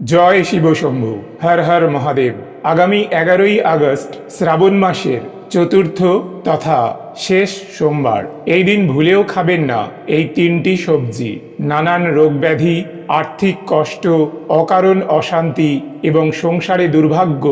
জয় শিবশম্ভু হর হর মহাদেব। আগামী এগারোই আগস্ট শ্রাবণ মাসের চতুর্থ তথা শেষ সোমবার। এই দিন ভুলেও খাবেন না এই তিনটি সবজি। নানান রোগব্যাধি, আর্থিক কষ্ট, অকারণ অশান্তি এবং সংসারে দুর্ভাগ্য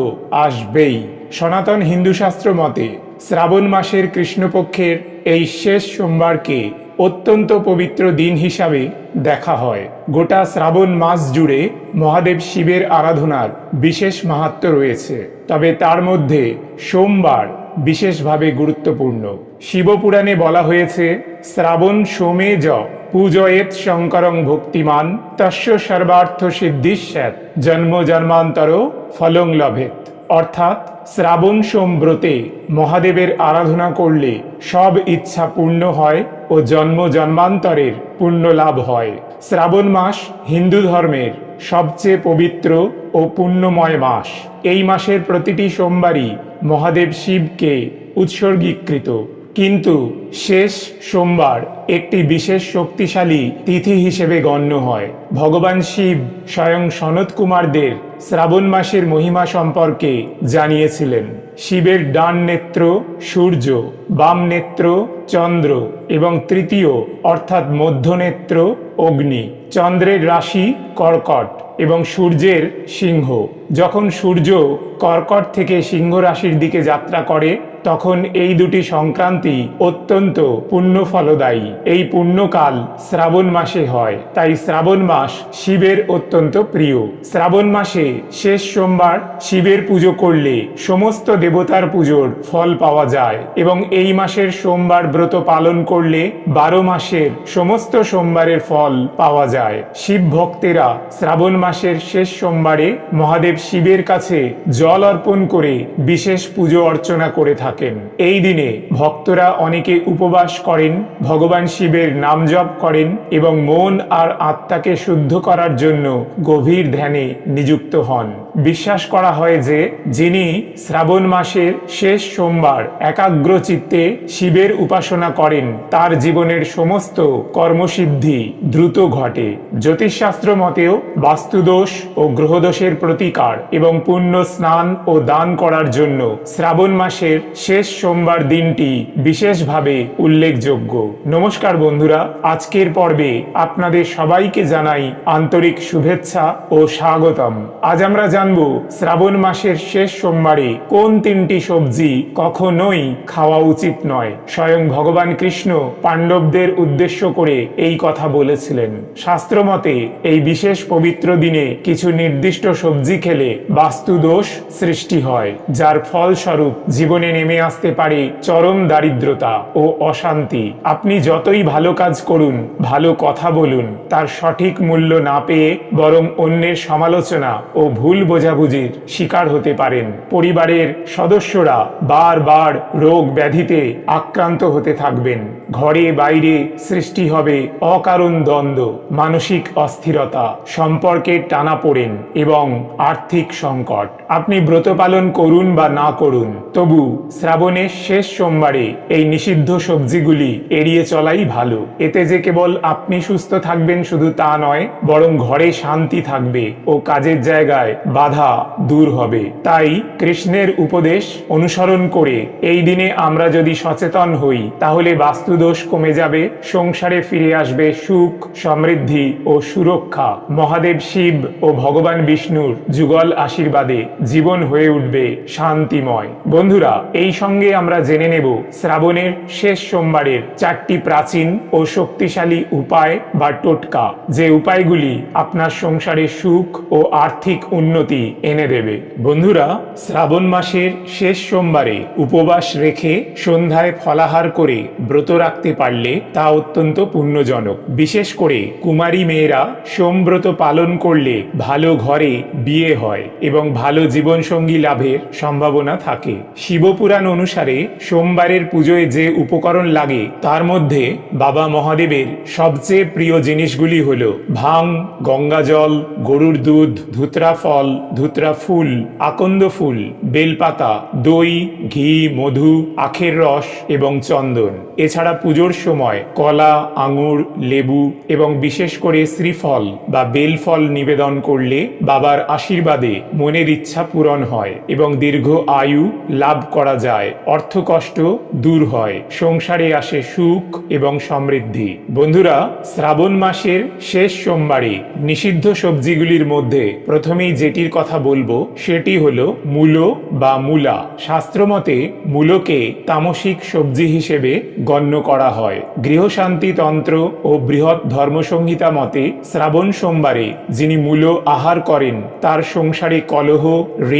আসবেই। সনাতন হিন্দু শাস্ত্র মতে, শ্রাবণ মাসের কৃষ্ণপক্ষের এই শেষ সোমবারকে অত্যন্ত পবিত্র দিন হিসাবে দেখা হয়। গোটা শ্রাবণ মাস জুড়ে মহাদেব শিবের আরাধনার বিশেষ মাহাত্ম রয়েছে। তবে তার মধ্যে সোমবার বিশেষভাবে গুরুত্বপূর্ণ। শিবপুরাণে বলা হয়েছে, শ্রাবণ সোমে য পূজয়েত শঙ্করং ভক্তিমান, তস্য সর্বার্থ সিদ্ধিস্যাত জন্ম জন্মান্তর ফলং লভেত অর্থাৎ, শ্রাবণ সোম ব্রতে মহাদেবের আরাধনা করলে সব ইচ্ছা পূর্ণ হয় ও জন্ম জন্মান্তরের পুণ্য লাভ হয়। শ্রাবণ মাস হিন্দু ধর্মের সবচেয়ে পবিত্র ও পুণ্যময় মাস। এই মাসের প্রতিটি সোমবারই মহাদেব শিবকে উৎসর্গীকৃত। কিন্তু শেষ সোমবার একটি বিশেষ শক্তিশালী তিথি হিসেবে গণ্য হয়। ভগবান শিব স্বয়ং সনত কুমারদের শ্রাবণ মাসের মহিমা সম্পর্কে জানিয়েছিলেন। শিবের ডান নেত্র সূর্য, বাম নেত্র চন্দ্র এবং তৃতীয়, অর্থাৎ মধ্যনেত্র অগ্নি। চন্দ্রের রাশি কর্কট এবং সূর্যের সিংহ। যখন সূর্য কর্কট থেকে সিংহ রাশির দিকে যাত্রা করে তখন এই দুটি সংক্রান্তি অত্যন্ত পুণ্য ফলদায়ী এই পুণ্যকাল শ্রাবণ মাসে হয়, তাই শ্রাবণ মাস শিবের অত্যন্ত প্রিয়। শ্রাবণ মাসে শেষ সোমবার শিবের পুজো করলে সমস্ত দেবতার পুজোর ফল পাওয়া যায় এবং এই মাসের সোমবার ব্রত পালন করলে বারো মাসের সমস্ত সোমবারের ফল পাওয়া যায়। শিব ভক্তেরা শ্রাবণ মাসের শেষ সোমবারে মহাদেব শিবের কাছে জল অর্পণ করে বিশেষ পুজো অর্চনা করে থাকেন। এই দিনে ভক্তরা অনেকে উপবাস করেন, ভগবান শিবের নাম জপ করেন এবং মন আর আত্মাকে শুদ্ধ করার জন্য গভীর ধ্যানে নিযুক্ত হন। বিশ্বাস করা হয় যে যিনি শ্রাবণ মাসের শেষ সোমবার একাগ্র চিত্তে শিবের উপাসনা করেন, তার জীবনের সমস্ত কর্মসিদ্ধি দ্রুত ঘটে। জ্যোতিষশাস্ত্র মতেও বাস্তুদোষ ও গ্রহদোষের প্রতিকার এবং পুণ্য স্নান ও দান করার জন্য শ্রাবণ মাসের শেষ সোমবার দিনটি বিশেষভাবে উল্লেখযোগ্য। নমস্কার বন্ধুরা, আজকের পর্বে আপনাদের সবাইকে জানাই আন্তরিক শুভেচ্ছা ও স্বাগতম। আজ আমরা জানব, শ্রাবণ মাসের শেষ সোমবারে কোন তিনটি সবজি কখনোই খাওয়া উচিত নয়। স্বয়ং ভগবান কৃষ্ণ পাণ্ডবদের উদ্দেশ্য করে এই কথা বলেছিলেন। শাস্ত্রমতে এই বিশেষ পবিত্র দিনে কিছু নির্দিষ্ট সবজি খেলে বাস্তু দোষ সৃষ্টি হয়, যার ফলস্বরূপ জীবনে নেমে আসতে পারে চরম দারিদ্রতা ও অশান্তি। আপনি যতই ভালো কাজ করুন, ভালো কথা বলুন, তার সঠিক মূল্য না পেয়ে বরং অন্যের সমালোচনা ও ভুল বোঝাবুঝির শিকার হতে পারেন। পরিবারের সদস্যরা বারবার রোগ ব্যাধিতে আক্রান্ত হতে থাকবেন। ঘরে বাইরে সৃষ্টি হবে অকারণ দ্বন্দ্ব, মানসিক অস্থিরতা সম্পর্কের টানাপোড়েন এবং আর্থিক সংকট। আপনি ব্রত পালন করুন বা না করুন, তবু শ্রাবণের শেষ সোমবারে এই নিষিদ্ধ সবজিগুলি এড়িয়ে চলাই ভালো। এতে যে কেবল আপনি সুস্থ থাকবেন শুধু তা নয়, বরং ঘরে শান্তি থাকবে ও কাজের জায়গায় বাধা দূর হবে। তাই কৃষ্ণের উপদেশ অনুসরণ করে এই দিনে আমরা যদি সচেতন হই, তাহলে বাস্তুদোষ কমে যাবে, সংসারে ফিরে আসবে সুখ, সমৃদ্ধি ও সুরক্ষা। মহাদেব শিব ও ভগবান বিষ্ণুর যুগল আশীর্বাদে জীবন হয়ে উঠবে শান্তিময়। বন্ধুরা, এই সঙ্গে আমরা জেনে নেব শ্রাবণের শেষ সোমবারের চারটি প্রাচীন ও শক্তিশালী উপায় বা টোটকা। যে উপায়গুলি আপনার সংসারে সুখ ও আর্থিক উন্নতি এনে দেবে। বন্ধুরা, শ্রাবণ মাসের শেষ সোমবারে উপবাস রেখে সন্ধ্যায় ফলাহার করে ব্রত রাখতে পারলে তা অত্যন্ত পুণ্যজনক। বিশেষ করে কুমারী মেয়েরা সোমব্রত পালন করলে ভালো ঘরে বিয়ে হয় এবং ভালো জীবনসঙ্গী লাভের সম্ভাবনা থাকে। শিবপুরাণ অনুসারে সোমবারের পুজোয় যে উপকরণ লাগে, তার মধ্যে বাবা মহাদেবের সবচেয়ে প্রিয় জিনিসগুলি হল ভাং, গঙ্গাজল, গরুর দুধ, ধুতরা ফল, ধুতরা ফুল, আকন্দ ফুল, বেলপাতা, দই, ঘি, মধু, আখের রস এবং চন্দন। এছাড়া পুজোর সময় কলা, আঙুর, লেবু এবং বিশেষ করে শ্রীফল বা বেলফল নিবেদন করলে বাবার আশীর্বাদে মনের ইচ্ছা পূরণ হয় এবং দীর্ঘ আয়ু লাভ করা যায়। অর্থকষ্ট দূর হয়। সংসারে আসে সুখ এবং সমৃদ্ধি। বন্ধুরা, শ্রাবণ মাসের শেষ সোমবারে নিষিদ্ধ সবজিগুলির মধ্যে প্রথমেই যেটির কথা বলব, সেটি হলো মূলো বা মূলা। শাস্ত্রমতে মূলকে তামসিক সবজি হিসেবে গণ্য করা হয়। গৃহশান্তি তন্ত্র ও বৃহৎ ধর্মসংহিতা মতে শ্রাবণ সোমবারে যিনি মূল আহার করেন, তার সংসারে কলহ,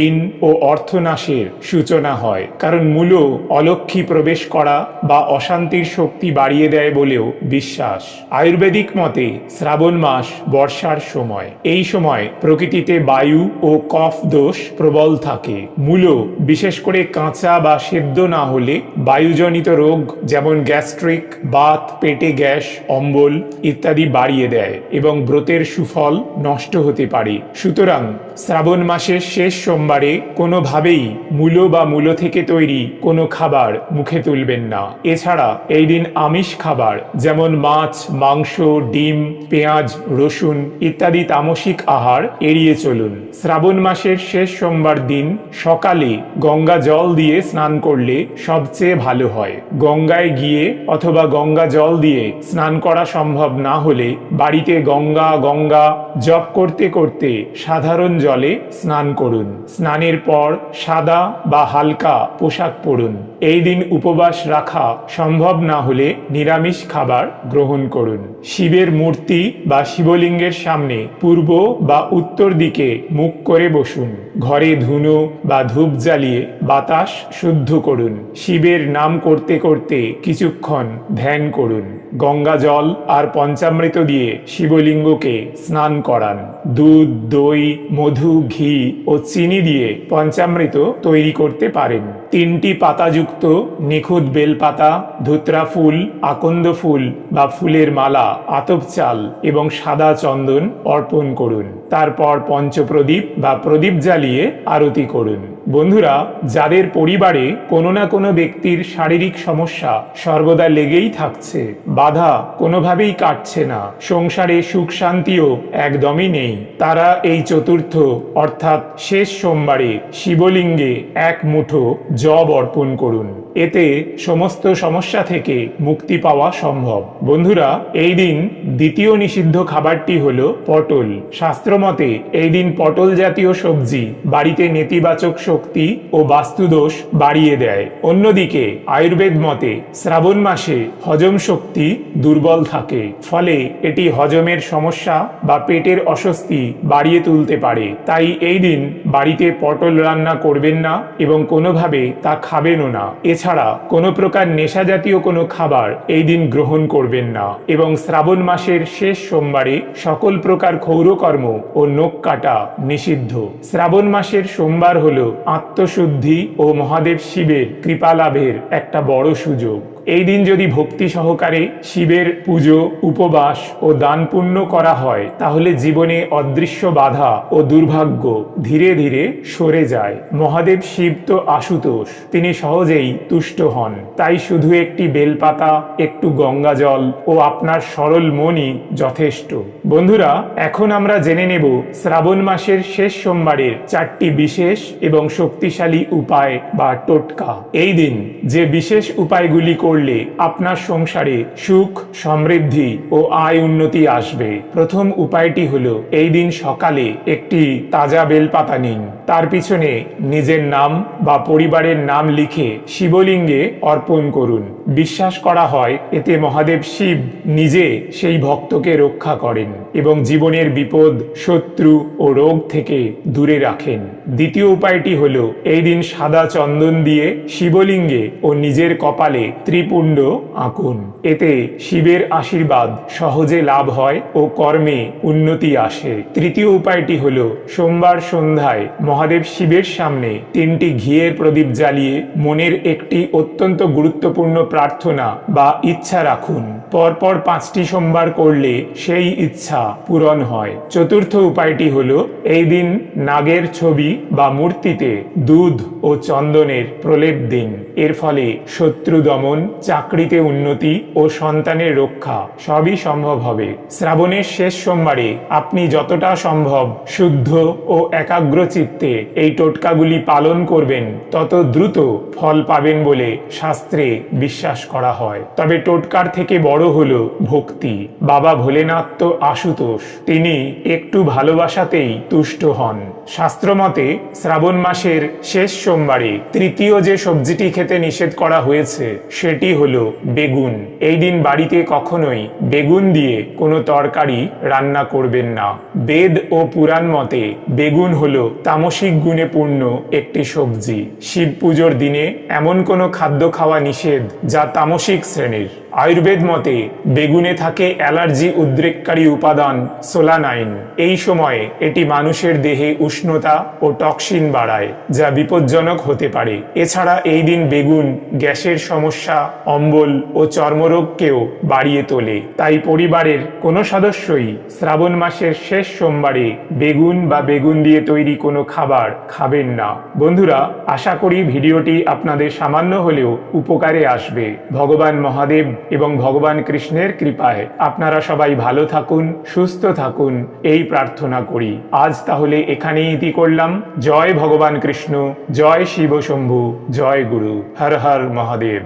ঋণ ও অর্থনাশের সূচনা হয়। কারণ মূল অলক্ষী প্রবেশ করা বা অশান্তির শক্তি বাড়িয়ে দেয় বলেও বিশ্বাস। আয়ুর্বেদিক মতে শ্রাবণ মাস বর্ষার সময়। এই সময় প্রকৃতিতে বায়ু ও কফ দোষ প্রবল থাকে। মূল, বিশেষ করে কাঁচা বা সেদ্ধ না হলে বায়ুজনিত রোগ, যেমন গ্যাস্ট্রিক বাত পেটে গ্যাস, অম্বল ইত্যাদি বাড়িয়ে দেয় এবং ব্রতের সুফল নষ্ট হতে পারে। সুতরাং শ্রাবণ মাসের শেষ সোমবারে কোনোভাবেই মূলো বা মূলো থেকে তৈরি কোনো খাবার মুখে তুলবেন না। এছাড়া এই দিন আমিষ খাবার, যেমন মাছ, মাংস, ডিম, পেঁয়াজ, রসুন ইত্যাদি তামসিক আহার এড়িয়ে চলুন। শ্রাবণ মাসের শেষ সোমবার দিন সকালে গঙ্গা জল দিয়ে স্নান করলে সবচেয়ে ভালো হয়। গঙ্গায় গিয়ে অথবা গঙ্গা জল দিয়ে স্নান করা সম্ভব না হলে বাড়িতে গঙ্গা গঙ্গা জপ করতে করতে সাধারণ জলে স্নান করুন। স্নানের পর সাদা বা হালকা পোশাক পরুন। এই দিন উপবাস রাখা সম্ভব না হলে নিরামিষ খাবার গ্রহণ করুন। শিবের মূর্তি বা শিবলিঙ্গের সামনে পূর্ব বা উত্তর দিকে মুখ করে বসুন। ঘরে ধুনো বা ধূপ জ্বালিয়ে বাতাস শুদ্ধ করুন। শিবের নাম করতে করতে কিছুক্ষণ ধ্যান করুন। গঙ্গা জল আর পঞ্চামৃত দিয়ে শিবলিঙ্গকে স্নান করান। দুধ, দই, মধু, ঘি ও চিনি দিয়ে পঞ্চামৃত তৈরি করতে পারেন। তিনটি পাতাযুক্ত নিখুঁত বেলপাতা, ধুত্রা ফুল, আকন্দ ফুল বা ফুলের মালা, আতপ চাল এবং সাদা চন্দন অর্পণ করুন। তারপর পঞ্চপ্রদীপ বা প্রদীপ জ্বালিয়ে আরতি করুন। বন্ধুরা, যাদের পরিবারে কোনো না কোনো ব্যক্তির শারীরিক সমস্যা সর্বদা লেগেই থাকছে বাধা কোনোভাবেই কাটছে না। সংসারে সুখ শান্তিও একদমই নেই। তারা এই চতুর্থ, অর্থাৎ শেষ সোমবারে শিবলিঙ্গে এক মুঠো জব অর্পণ করুন। এতে সমস্ত সমস্যা থেকে মুক্তি পাওয়া সম্ভব। বন্ধুরা, এই দিন দ্বিতীয় নিষিদ্ধ খাবারটি হলো পটল। শাস্ত্রমতে, এই দিন পটল জাতীয় সবজি বাড়িতে নেতিবাচক শক্তি ও বাস্তুদোষ বাড়িয়ে দেয়। অন্যদিকে, আয়ুর্বেদ মতে, শ্রাবণ মাসে হজম শক্তি দুর্বল থাকে। ফলে এটি হজমের সমস্যা বা পেটের অস্বস্তি বাড়িয়ে তুলতে পারে। তাই এই দিন বাড়িতে পটল রান্না করবেন না এবং কোনোভাবে তা খাবেনও না। এছাড়া কোনো প্রকার নেশা জাতীয় কোনো খাবার এই দিন গ্রহণ করবেন না। এবং শ্রাবণ মাসের শেষ সোমবারে সকল প্রকার ক্ষৌরকর্ম ও নখ কাটা নিষিদ্ধ। শ্রাবণ মাসের সোমবার হল আত্মশুদ্ধি ও মহাদেব শিবের কৃপালাভের একটা বড় সুযোগ। এই দিন যদি ভক্তি সহকারে শিবের পুজো, উপবাস ও দান পুণ্য করা হয়, তাহলে জীবনে অদৃশ্য বাধা ও দুর্ভাগ্য ধীরে ধীরে সরে যায়। মহাদেব শিব তো আশুতোষ, তিনি সহজেই তুষ্ট হন। তাই শুধু একটি বেলপাতা, একটু গঙ্গা জল ও আপনার সরল মনই যথেষ্ট। বন্ধুরা, এখন আমরা জেনে নেব শ্রাবণ মাসের শেষ সোমবারের চারটি বিশেষ এবং শক্তিশালী উপায় বা টোটকা। এই দিন যে বিশেষ উপায়গুলি করলে আপনার সংসারে সুখ, সমৃদ্ধি ও আয় উন্নতি আসবে। প্রথম উপায়টি হল, এই দিন সকালে একটি তাজা বেলপাতা নিন। তার পিছনে নিজের নাম বা পরিবারের নাম লিখে শিবলিঙ্গে অর্পণ করুন। বিশ্বাস করা হয়, এতে মহাদেব শিব নিজে সেই ভক্তকে রক্ষা করেন এবং জীবনের বিপদ, শত্রু ও রোগ থেকে দূরে রাখেন। দ্বিতীয় উপায়টি হল, এই দিন সাদা চন্দন দিয়ে শিবলিঙ্গে ও নিজের কপালে ত্রিপুণ্ড আঁকুন। এতে শিবের আশীর্বাদ সহজে লাভ হয় ও কর্মে উন্নতি আসে। তৃতীয় উপায়টি হল, সোমবার সন্ধ্যায় মহাদেব শিবের সামনে তিনটি ঘিয়ের প্রদীপ জ্বালিয়ে মনের একটি অত্যন্ত গুরুত্বপূর্ণ প্রার্থনা বা ইচ্ছা রাখুন। পরপর পাঁচটি সোমবার করলে সেই ইচ্ছা পূরণ হয়। চতুর্থ উপায়টি হলো, এই দিন নাগের ছবি বা মূর্তিতে দুধ ও চন্দনের প্রলেপ দিন। এর ফলে শত্রু দমন, চাকরিতে উন্নতি ও সন্তানের রক্ষা সবই সম্ভব হবে। শ্রাবণের শেষ সোমবারে আপনি যতটা সম্ভব শুদ্ধ ও একাগ্র চিত্তে এই টোটকাগুলি পালন করবেন, তত দ্রুত ফল পাবেন বলে শাস্ত্রে বিশ্বাস করা হয়। তবে টোটকার থেকে বড় হলো ভক্তি। বাবা ভোলেনাথ তো আশুতোষ, তিনি একটু ভালোবাসাতেই তুষ্ট হন। শাস্ত্রমতে শ্রাবণ মাসের শেষ সোমবারে তৃতীয় যে সবজিটি খেতে নিষেধ করা হয়েছে, সেটি হলো বেগুন। এই দিন বাড়িতে কখনোই বেগুন দিয়ে কোনো তরকারি রান্না করবেন না। বেদ ও পুরাণ মতে, বেগুন হলো তামসিক গুণে পূর্ণ একটি সবজি। শিব পুজোর দিনে এমন কোনো খাদ্য খাওয়া নিষেধ যা তামসিক শ্রেণির। আয়ুর্বেদ মতে, বেগুনে থাকে অ্যালার্জি উদ্রেককারী উপাদান সোলানাইন। এই সময়ে এটি মানুষের দেহে উষ্ণতা ও টক্সিন বাড়ায়, যা বিপজ্জনক হতে পারে। এছাড়া এই দিন বেগুন গ্যাসের সমস্যা, অম্বল ও চর্মরোগকেও বাড়িয়ে তোলে। তাই পরিবারের কোনো সদস্যই শ্রাবণ মাসের শেষ সোমবারে বেগুন বা বেগুন দিয়ে তৈরি কোনো খাবার খাবেন না। বন্ধুরা, আশা করি ভিডিওটি আপনাদের সামান্য হলেও উপকারে আসবে। ভগবান মহাদেব এবং ভগবান কৃষ্ণের কৃপায় আপনারা সবাই ভালো থাকুন, সুস্থ থাকুন, এই প্রার্থনা করি। আজ তাহলে এখানেই ইতি করলাম। জয় ভগবান কৃষ্ণ, জয় শিব শম্ভু, জয় গুরু। হর হর মহাদেব।